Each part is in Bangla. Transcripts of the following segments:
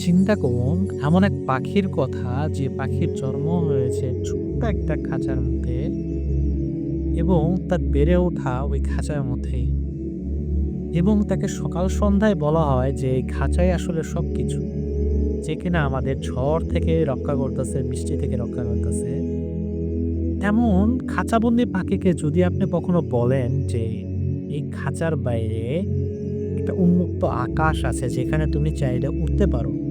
চিন্তা করুন, এমন এক পাখির কথা যে পাখির জন্ম হয়েছে ছোট্ট একটা খাঁচার মধ্যে এবং তার বেড়ে ওঠা ওই খাঁচার মধ্যেই। এবং তাকে সকাল সন্ধ্যায় বলা হয় যে, এই খাঁচাই আসলে সব কিছু যে কিনা আমাদের ঝড় থেকে রক্ষা করতেছে, বৃষ্টি থেকে রক্ষা করতেছে। তেমন খাঁচাবন্দি পাখিকে যদি আপনি কখনো বলেন যে, এই খাঁচার বাইরে একটা উন্মুক্ত আকাশ আছে যেখানে তুমি চাইলে উঠতে পারো।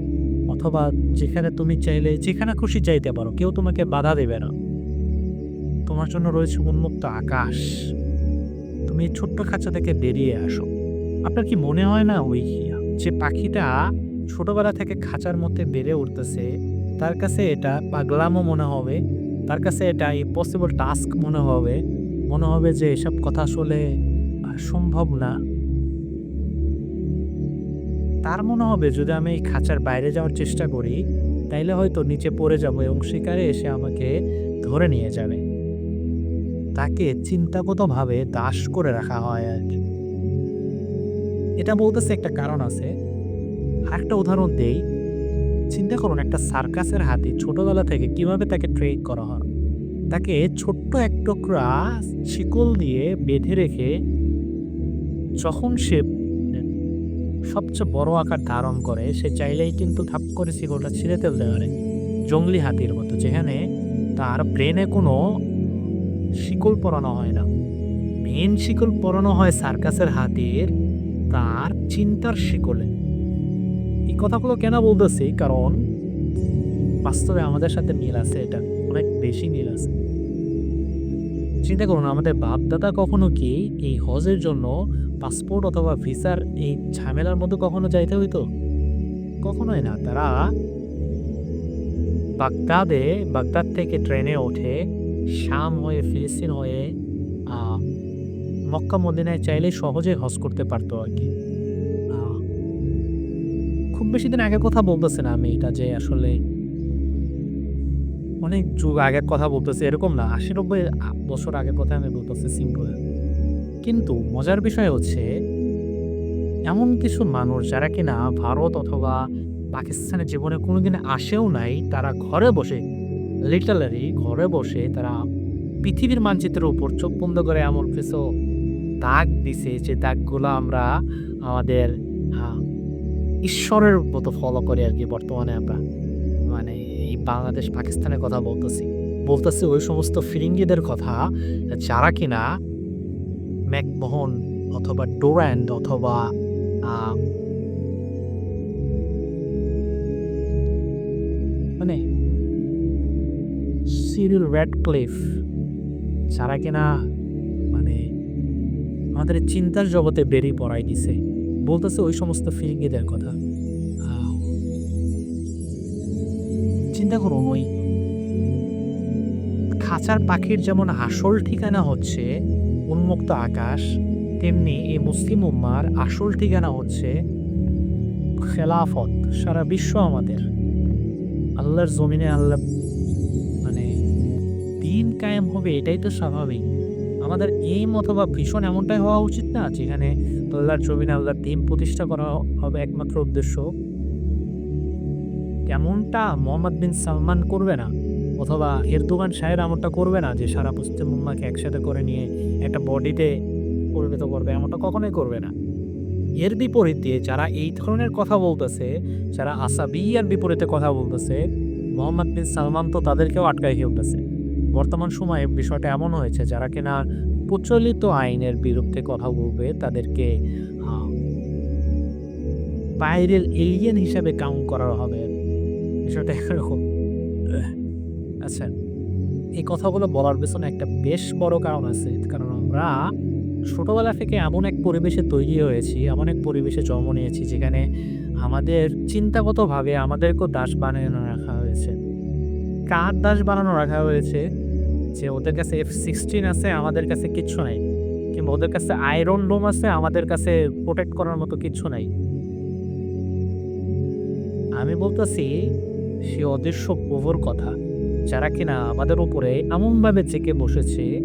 অথবা যেখানে তুমি চাইলে, যেখানে খুশি চাইতে পারো, কেউ তোমাকে বাধা দেবে না। তোমার জন্য রয়েছে উন্মুক্ত আকাশ। তুমি ছোট্ট খাঁচা থেকে বেরিয়ে আসো। আপনার কি মনে হয় না ওই যে পাখিটা ছোটবেলা থেকে খাঁচার মধ্যে বেড়ে উঠতেছে, তার কাছে এটা পাগলামও মনে হবে, তার কাছে এটা ইম্পসিবল টাস্ক মনে হবে মনে হবে যে এসব কথা আসলে সম্ভব না। তার মনে হবে যদি আমি এই খাঁচার বাইরে যাওয়ার চেষ্টা করি, তাইলে হয়তো নিচে পড়ে যাব এবং শিকারে এসে আমাকে ধরে নিয়ে যাবে। তাকে চিন্তাগতভাবে দাস করে রাখা হয় আর। এটা বলতেছে একটা কারণ আছে। আরেকটা উদাহরণ দেই। চিন্তা করুন, একটা সার্কাসের হাতি ছোটবেলা থেকে কীভাবে তাকে ট্রেন করা হয়। তাকে ছোট্ট এক টুকরা শিকল দিয়ে বেঁধে রেখে যখন সে সবচেয়ে বড় আকার ধারণ করে, সে চাইলেই কিন্তু ধাপ করে শিকলটা ছিঁড়ে ফেলতে পারে। জঙ্গলি হাতির মতো, যেখানে তার ব্রেনে কোনো শিকল পরানো হয় না। মেন শিকল পরানো হয় সার্কাসের হাতির তার চিন্তার শিকলে। এই কথাগুলো কেন বলতেছি? কারণ বাস্তবে আমাদের সাথে মিল আছে, এটা অনেক বেশি মিল আছে। চিন্তা করুন, আমাদের বাপদাদা কখনো কি এই হজের জন্য পাসপোর্ট অথবা ভিসার এই ঝামেলার মধ্যে কখনো যাইতে হইতো? কখনোই না। তারা বাগদাদে, বাগদাদ থেকে ট্রেনে ওঠে, শাম হয়ে, ফিলিস্তিন হয়ে মক্কা মদিনায় চাইলে সহজে হজ করতে পারতো আর কি। খুব বেশি দিন আগের কথা বলতেছে না আমি এটা যে আসলে অনেক যুগ আগের কথা বলতেছে, এরকম না। আশি নব্বই বছর আগের কথা আমি বলতেছি সিম্পল কিন্তু মজার বিষয় হচ্ছে, এমন কিছু মানুষ যারা কিনা ভারত অথবা পাকিস্তানের জীবনে কোনোদিন আসেও নাই, তারা ঘরে বসে লিটারারি ঘরে বসে তারা পৃথিবীর মানচিত্রের উপর চোখ বন্ধ করে এমন কিছু দাগ দিছে যে দাগগুলো আমরা আমাদের ঈশ্বরের মতো ফলো করি আর কি বর্তমানে আমরা। মানে এই বাংলাদেশ পাকিস্তানের কথা বলতেছি। বলতেছি ওই সমস্ত ফিরিঙ্গিদের কথা যারা কিনা ম্যাকমোহন অথবা ডোরান্ড অথবা মানে সিরিল র্যাডক্লিফ যারা কিনা মানে আমাদের চিন্তার জগতে বেরিয়ে পড়াই দিছে। বলতেছে ওই সমস্ত ফিরিঙ্গিদের কথা। চিন্তা করুন ওই খাঁচার পাখির যেমন আসল ঠিকানা হচ্ছে উন্মুক্ত আকাশ, তেমনি এই মুসলিম উম্মার আসল ঠিকানা হচ্ছে খেলাফত, সারা বিশ্ব আমাদের। আল্লাহর জমিনে আল্লাহ মানে দিন কায়েম হবে, এটাই তো স্বাভাবিক। আমাদের এইম অথবা ভীষণ এমনটাই হওয়া উচিত না, যেখানে আল্লাহর জমিনে আল্লাহর দিন প্রতিষ্ঠা করা হবে একমাত্র উদ্দেশ্য? কেমনটা মোহাম্মদ বিন সালমান করবে না? অথবা এরদোগান সাহেব এমনটা করবে না যে সারা পশ্চিম উম্মাকে একসাথে করে নিয়ে একটা বডিতে পরিণত করবে, এমনটা কখনোই করবে না। এর বিপরীতে যারা এই ধরনের কথা বলতেছে, যারা আসাবিয়ার বিপরীতে কথা বলতেছে, মোহাম্মদ বিন সালমান তো তাদেরকেও আটকায় ফেলতেছে। বর্তমান সময়ে বিষয়টা এমন হয়েছে, যারা কিনা প্রচলিত আইনের বিরুদ্ধে কথা বলবে, তাদেরকে বাইরের এলিয়েন হিসাবে কাউন্ট করা হবে। বিষয়টা এরকম। আচ্ছা এই কথাগুলো বলার পেছনে একটা বেশ বড় কারণ আছে। কারণ আমরা ছোটোবেলা থেকে এমন এক পরিবেশে তৈরি হয়েছি, এমন এক পরিবেশে জন্ম নিয়েছি যেখানে আমাদের চিন্তাগতভাবে আমাদেরকেও দাস বানানো রাখা হয়েছে। কার দাস বানানো রাখা হয়েছে? যে ওদের কাছে এফ সিক্সটিন আছে, আমাদের কাছে কিচ্ছু নাই। কিংবা ওদের কাছে আয়রন ডোম আছে, আমাদের কাছে প্রোটেক্ট করার মতো কিচ্ছু নাই। আমি বলতেছি, সে অদৃশ্য প্রভুর কথা। যারা কিনা আমাদের উপরে এমনভাবে চেকে বসেছে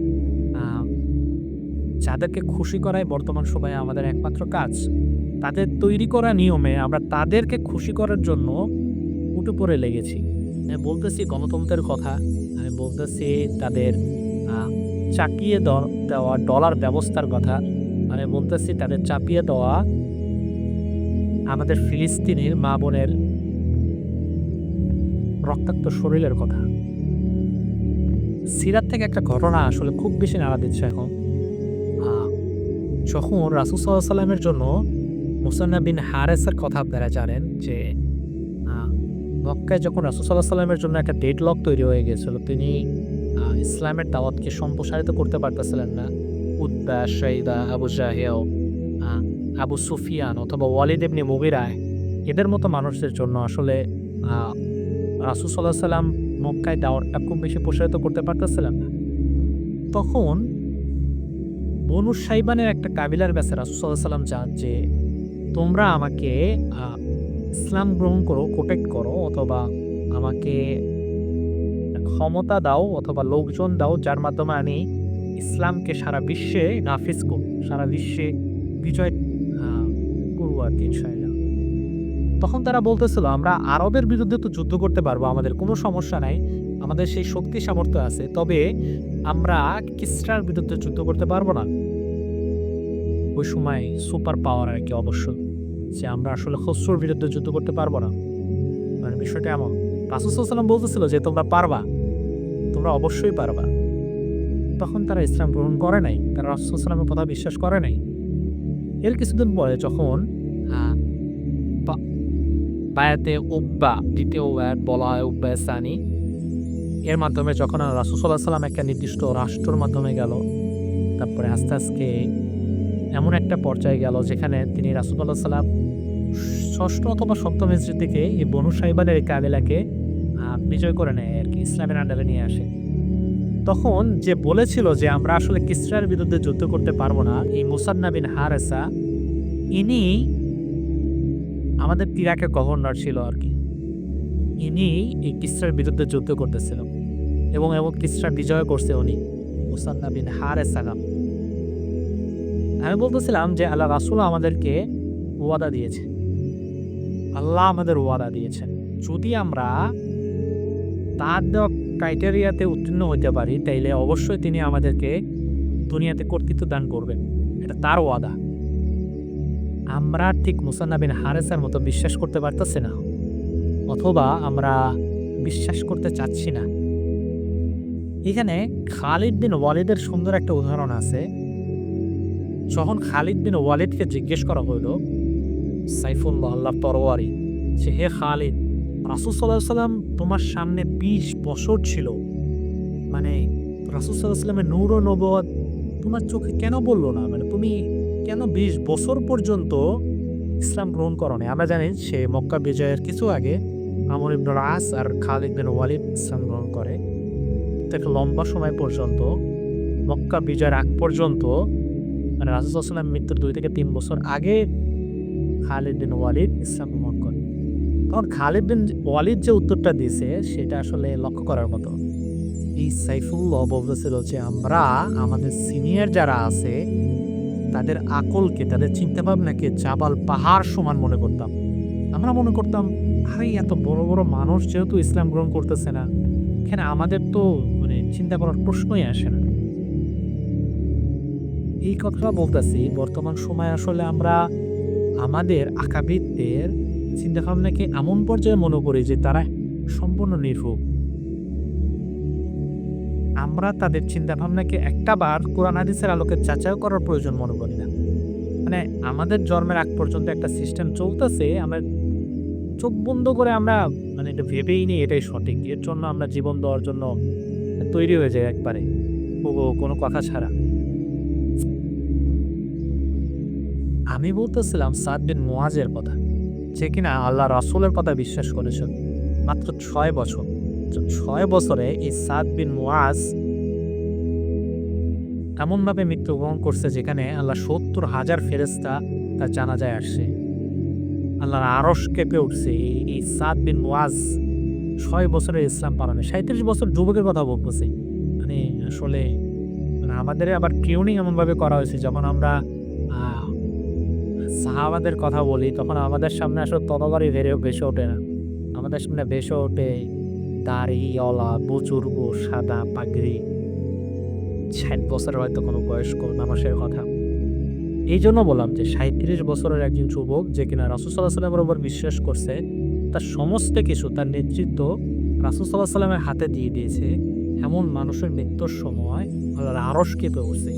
যাদেরকে খুশি করাই বর্তমান সময়ে আমাদের একমাত্র কাজ, তাদের তৈরি করা নিয়মে আমরা তাদেরকে খুশি করার জন্য উঠে পড়ে লেগেছি। আমি বলতেছি গণতন্ত্রের কথা, আমি বলতেছি তাদের দ- দেওয়া ডলার ব্যবস্থার কথা, আমি বলতেছি তাদের চাপিয়ে দেওয়া আমাদের ফিলিস্তিনির মা বোনের রক্তাক্ত শরীরের কথা। সিরাত থেকে একটা ঘটনা আসলে খুব বেশি নাড়া দিচ্ছে এখন। যখন রাসুল সাল্লাহ সাল্লামের জন্য মুসান্না বিন হারেসের কথা আপনারা জানেন যে মক্কায় যখন রাসুল সাল্লাহ সাল্লামের জন্য একটা ডেড লক তৈরি হয়ে গেছিল তিনি ইসলামের দাওয়াতকে সম্প্রসারিত করতে পারতেছিলেন না। উদ্বা শাইদা আবু জাহেও আবু সুফিয়ান অথবা ওয়ালিদ ইবনে মুগিরায় এদের মতো মানুষদের জন্য আসলে আহ, রাসুল সাল্লাহ সাল্লাম মক্কায় দাওয়াতটা খুব বেশি প্রসারিত করতে পারতেছিলেন না। তখন বনু সাইবানের একটা কাবিলার ব্যাসে রাসুল সাল্লাহ সাল্লাম চান যে, তোমরা আমাকে ইসলাম গ্রহণ করো প্রোটেক্ট করো, অথবা আমাকে ক্ষমতা দাও, অথবা লোকজন দাও, যার মাধ্যমে আমি ইসলামকে সারা বিশ্বে নাফিজ করব, সারা বিশ্বে বিজয় করব আর কি তখন তারা বলতেছিল, আমরা আরবের বিরুদ্ধে তো যুদ্ধ করতে পারব, আমাদের কোনো সমস্যা নাই, আমাদের সেই শক্তি সামর্থ্য আছে, তবে আমরা কিসরার বিরুদ্ধে যুদ্ধ করতে পারব না। ওই সময় সুপার পাওয়ার আর কি অবশ্য, যে আমরা আসলে খসরুর বিরুদ্ধে যুদ্ধ করতে পারব না। মানে বিষয়টা এমন রাসুসাল্লাম বলতেছিল যে, তোমরা পারবা, তোমরা অবশ্যই পারবা। তখন তারা ইসলাম গ্রহণ করে নাই, তারা রাসুসাল্লামের কথা বিশ্বাস করে নাই। এর কিছুদিন পরে যখন বায়াতে উব্বা, দ্বিতীয় ওয়ার বলা হয় উব্বা সানি। এর মাধ্যমে যখন রাসুসাল্লাহ সাল্লাম একটা নির্দিষ্ট রাষ্ট্রর মাধ্যমে গেল, তারপরে আস্তে আস্তে এমন একটা পর্যায়ে গেল যেখানে তিনি রাসুল্লাহ সাল্লাম ষষ্ঠ অথবা সপ্তম হিজড়ির দিকে এই বনু সাহিবানের এই কাবিলাকে বিজয় করে নেয় আর কি, ইসলামের আন্ডারে নিয়ে আসে। তখন যে বলেছিল যে আমরা আসলে কিসরার বিরুদ্ধে যুদ্ধ করতে পারব না, এই মুসান্না বিন হারেসা, ইনি আমাদের ইরাকের গভর্নর ছিল আর কি। ইনি এই কিসরার বিরুদ্ধে যুদ্ধ করতেছিল এবং এবং কিসরা বিজয় করছে উনি, মুসান্না বিন হারেসা নাম আমি বলতেছিলাম যে আল্লাহ রাসুল আমাদেরকে ওয়াদা দিয়েছে। আল্লাহ আমাদের ওয়াদা দিয়েছেন। যদি আমরা তার ক্রাইটেরিয়াতে উত্তীর্ণ হতে পারি, তাইলে অবশ্যই তিনি আমাদেরকে দুনিয়াতে কর্তৃত্ব দান করবেন। এটা তার ওয়াদা। আমরা ঠিক মুসান্না বিন হারেসার মতো বিশ্বাস করতে পারতেছি না, অথবা আমরা বিশ্বাস করতে চাচ্ছি না। এখানে খালিদ বিন ওয়ালিদের সুন্দর একটা উদাহরণ আছে। যখন খালিদ বিন ওয়ালিদকে জিজ্ঞেস করা হইল, সাইফুল্লাহ আল্লাহ তরোয়ারি, যে, হে খালিদ, রাসুল সাল্লাহ সাল্লাম তোমার সামনে বিশ বছর ছিল। মানে রাসুল সাল্লাহ সাল্লামের নূর নবদ তোমার চোখে কেন বলল না? মানে তুমি কেন বিশ বছর পর্যন্ত ইসলাম গ্রহণ করো না আমরা জানি সে মক্কা বিজয়ের কিছু আগে আমর ইবন রাস আর খালিদ বিন ওয়ালিদ ইসলাম গ্রহণ করে। তো একটা লম্বা সময় পর্যন্ত, মক্কা বিজয়ের আগ পর্যন্ত মানে রাসুসাল্লাম মৃত্যুর দুই থেকে তিন বছর আগে খালিদ বিন ওয়ালিদ ইসলাম গ্রহণ করে তখন খালিদ বিন ওয়ালিদ যে উত্তরটা দিয়েছে, সেটা আসলে লক্ষ্য করার মতো। এই সাইফুল্লাহ বলতেছিল যে আমরা, আমাদের সিনিয়র যারা আছে তাদের আকলকে, তাদের চিন্তাভাবনাকে জাবাল পাহাড় সমান মনে করতাম। আমরা মনে করতাম, আরে, এত বড় বড় মানুষ যেহেতু ইসলাম গ্রহণ করতেছে না, এখানে আমাদের তো মানে চিন্তা করার প্রশ্নই আসে না। এই কথাটা বলতেছি, বর্তমান সময়ে আসলে আমরা আমাদের আকাবিদদের চিন্তাভাবনাকে এমন পর্যায়ে মনে করি যে তারা সম্পূর্ণ নির্ভুল আমরা তাদের চিন্তাভাবনাকে একটা বার কোরআন হাদিসের আলোকে যাচাই করার প্রয়োজন মনে করি না। মানে আমাদের জন্মের আগ পর্যন্ত একটা সিস্টেম চলতেছে, আমরা চোখ বন্ধ করে আমরা মানে এটা ভেবেই নিই এটাই সঠিক। এর জন্য আমরা জীবন দেওয়ার জন্য তৈরি হয়ে যায় একবারে। কোনো কথা ছাড়া। আমি বলতেছিলাম সাদ বিন মোয়াজের কথা, যে কিনা আল্লাহ রাসুলের কথা বিশ্বাস করেছেন। মাত্র ছয় বছর। তো ছয় বছরে এই সাদ বিন মুয়াজ এমনভাবে মৃত্যুবরণ করছে যেখানে আল্লাহ সত্তর হাজার ফেরেস্তা তার জানাজায় আসছে। আল্লাহর আরস কেঁপে উঠছে এই- সাদ বিন মুয়াজ ছয় বছরের ইসলাম পালনে সাঁত্রিশ বছর যুবকের কথা বলতেছি। মানে আসলে মানে আমাদের আবার ট্রিউনিং এমনভাবে করা হয়েছে যখন আমরা সাহাবাদের কথা বলি, তখন আমাদের সামনে আসলে তরবারি ভেড়ে ভেসে ওঠে না। আমাদের সামনে ভেসে ওঠে দাড়িওয়ালা বুজুর্গ সাদা, পাগড়ি। ষাট বছরের হয়তো কোনো বয়স্ক মানুষের কথা। এই জন্য বললাম যে সাঁত্রিশ বছরের একজন যুবক যে কিনা রাসুসাল্লাহ সাল্লামের উপর বিশ্বাস করছে, তার সমস্ত কিছু, তার নেতৃত্ব রাসুসাল্লাহ সাল্লামের হাতে দিয়ে দিয়েছে, এমন মানুষের মৃত্যুর সময় আরস কেঁপে উঠছে।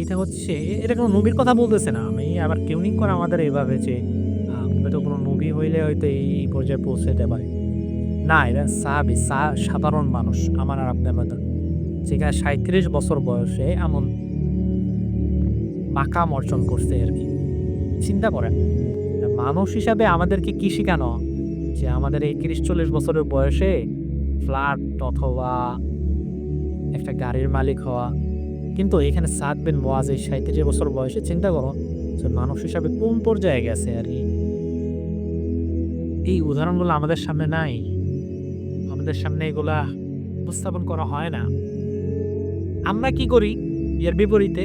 এইটা হচ্ছে, এটা কোনো নবীর কথা বলতেছে না। আমি আবার টিউনিং করে আমাদের এইভাবে যে হয়তো কোনো নবী হইলে হয়তো এই পর্যায়ে পৌঁছাতে পারে। না এরা সাহাবি সাধারণ মানুষ, আমার আর আপনার মতো। যেখানে সাঁত্রিশ বছর বয়সে এমন মাকাম অর্জন করছে আর কি। চিন্তা করেন, মানুষ হিসাবে আমাদেরকে কি শেখানো? যে আমাদের এই তিরিশ চল্লিশ বছরের বয়সে ফ্ল্যাট অথবা একটা গাড়ির মালিক হওয়া। কিন্তু এখানে সাত বিন মোয়াজ এই সাঁত্রিশ বছর বয়সে চিন্তা করো যে মানুষ হিসাবে কোন পর্যায়ে গেছে আর কি। এই উদাহরণগুলো আমাদের সামনে নাই। আমাদের সামনে এগুলা উপস্থাপন করা হয় না। আমরা কি করি? এর বিপরীতে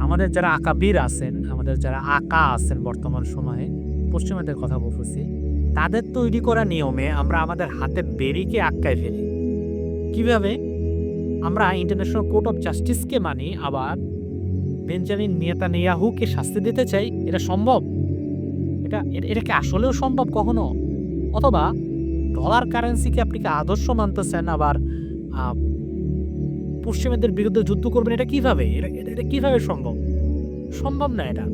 আমাদের যারা আকাবির আছেন, আমাদের যারা আঁকা আছেন বর্তমান সময়ে, পশ্চিমাদের কথা বলতেছি, তাদের তৈরি করা নিয়মে আমরা আমাদের হাতে বেরিকে আটকায় ফেলি। কীভাবে? আমরা ইন্টারন্যাশনাল কোর্ট অফ জাস্টিসকে মানি, আবার বেঞ্জামিন নেতানিয়াহুকে শাস্তি দিতে চাই, এটা সম্ভব? এটা এ- এটা কি আসলেও সম্ভব কখনো? অথবা ডলার কারেন্সিকে আপনি কি আদর্শ মানতেছেন? আবার পশ্চিমাদের বিরুদ্ধে যুদ্ধ করবেন, এটা কীভাবে? এটা কীভাবে সম্ভব? সম্ভব না এটা।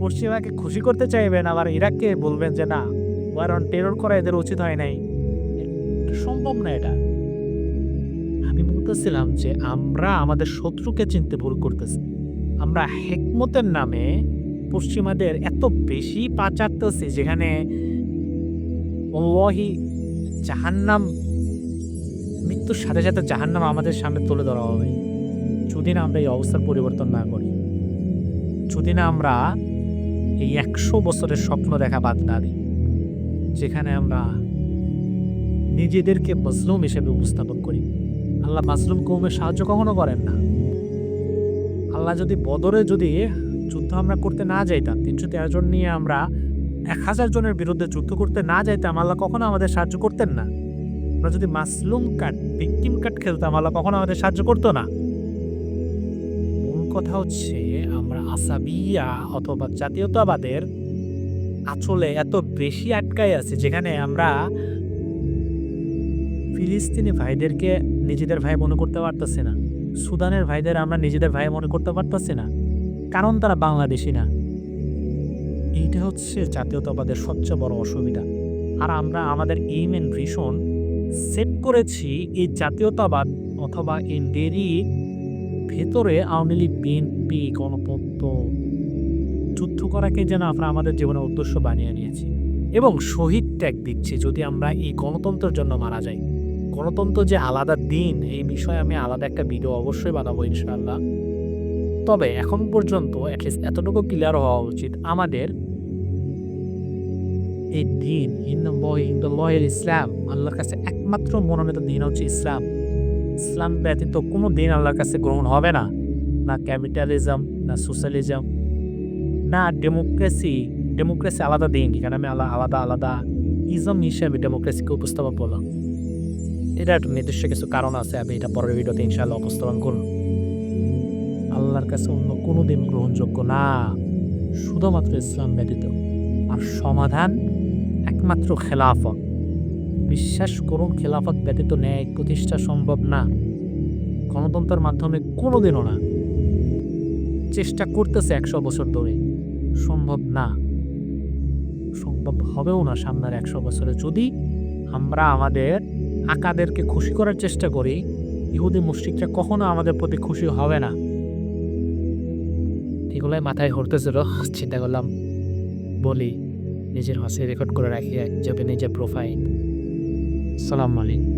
পশ্চিমাকে খুশি করতে চাইবেন, আবার ইরাককে বলবেন যে, না ওয়ার অন টেরর করা এদের উচিত হয় নাই। সম্ভব না এটা। আমি বলতেছিলাম যে, আমরা আমাদের শত্রুকে চিনতে ভুল করতেছি। আমরা হেকমতের নামে পশ্চিমাদের এত বেশি পাচারতেছি যেখানে ওয়াহি জাহান্নাম, মৃত্যুর সাথে সাথে জাহান্নাম আমাদের সামনে তুলে ধরা হবে। যদি না আমরা এই অবস্থার পরিবর্তন না করি, যদি না আমরা এই একশো বছরের স্বপ্ন দেখা বাদ না দিই, যেখানে আমরা নিজেদেরকে মজলুম হিসেবে উপস্থাপন করি। আল্লাহ মাজলুম কৌমের সাহায্য কখনো করেন না। আল্লাহ যদি বদরে যদি যুদ্ধ আমরা করতে না যাইতাম, তিনশো তেরো জন নিয়ে আমরা এক হাজার জনের বিরুদ্ধে যুদ্ধ করতে না যাইতাম, আল্লাহ কখনো আমাদের সাহায্য করতেন না। আমরা যদি মাসলুম কাট ভিকটিম কাট খেলতাম, আল্লাহ কখনো আমাদের সাহায্য করতো না। মূল কথা হচ্ছে, আমরা আসাবিয়া অথবা জাতীয়তাবাদের আচলে এত বেশি আটকায় আছে, যেখানে আমরা ফিলিস্তিনি ভাইদেরকে নিজেদের ভাই মনে করতে পারতেছি না। সুদানের ভাইদের আমরা নিজেদের ভাই মনে করতে পারতেছি না। কারণ তারা বাংলাদেশি না। এইটা হচ্ছে জাতীয়তাবাদের সবচেয়ে বড় অসুবিধা। আর আমরা আমাদের এইম এন্ড ভিশন সেট করেছি এই জাতীয়তাবাদ অথবা এনডেরই ভেতরে আওয়ামী লীগ, বিএনপি, গণতন্ত্র যুদ্ধ করাকে যেন আমরা আমাদের জীবনের উদ্দেশ্য বানিয়ে নিয়েছি। এবং শহীদ ত্যাগ দিচ্ছি যদি আমরা এই গণতন্ত্রের জন্য মারা যাই। গণতন্ত্র যে আলাদা দিন, এই বিষয়ে আমি আলাদা একটা ভিডিও অবশ্যই বানাবো ইনশাআল্লাহ। তবে এখন পর্যন্ত অ্যাটলিস্ট এতটুকু ক্লিয়ার হওয়া উচিত আমাদের এই দিন ইন দ্য লয়ের ইসলাম, আল্লাহর কাছে একমাত্র মনোনীত দিন হচ্ছে ইসলাম। ইসলাম ব্যতীত কোনো দিন আল্লাহর কাছে গ্রহণ হবে না। না ক্যাপিটালিজম না সোশ্যালিজম না ডেমোক্রেসি ডেমোক্রেসি আলাদা দিন, এখানে আমি আলা- আলাদা আলাদা ইজম হিসেবে ডেমোক্রেসিকে উপস্থাপন করলাম। এটা একটা নির্দিষ্ট কিছু কারণ আছে, আমি এটা পরের ভিডিওতে ইনশাআল্লাহ উপস্থাপন করব। আল্লাহর কাছে অন্য কোনো দিন গ্রহণযোগ্য না। শুধুমাত্র ইসলাম ব্যতীত। আর সমাধান একমাত্র খেলাফত। বিশ্বাস করুন, খেলাফত ব্যতীত ন্যায় প্রতিষ্ঠা সম্ভব না। গণতন্ত্রের মাধ্যমে কোনোদিনও না। চেষ্টা করতেছে একশো বছর ধরে। সম্ভব না। সম্ভব হবেও না সামনের একশো বছরে। যদি আমরা আমাদের আকাদেরকে খুশি করার চেষ্টা করি, ইহুদি মুশ্রিকরা কখনো আমাদের প্রতি খুশি হবে না। এগুলাই মাথায় হরতেছিল চিন্তা করলাম। বলি, নিজের হাসি রেকর্ড করে রাখি যাবে নিজের প্রোফাইল সালাম আলাইকুম।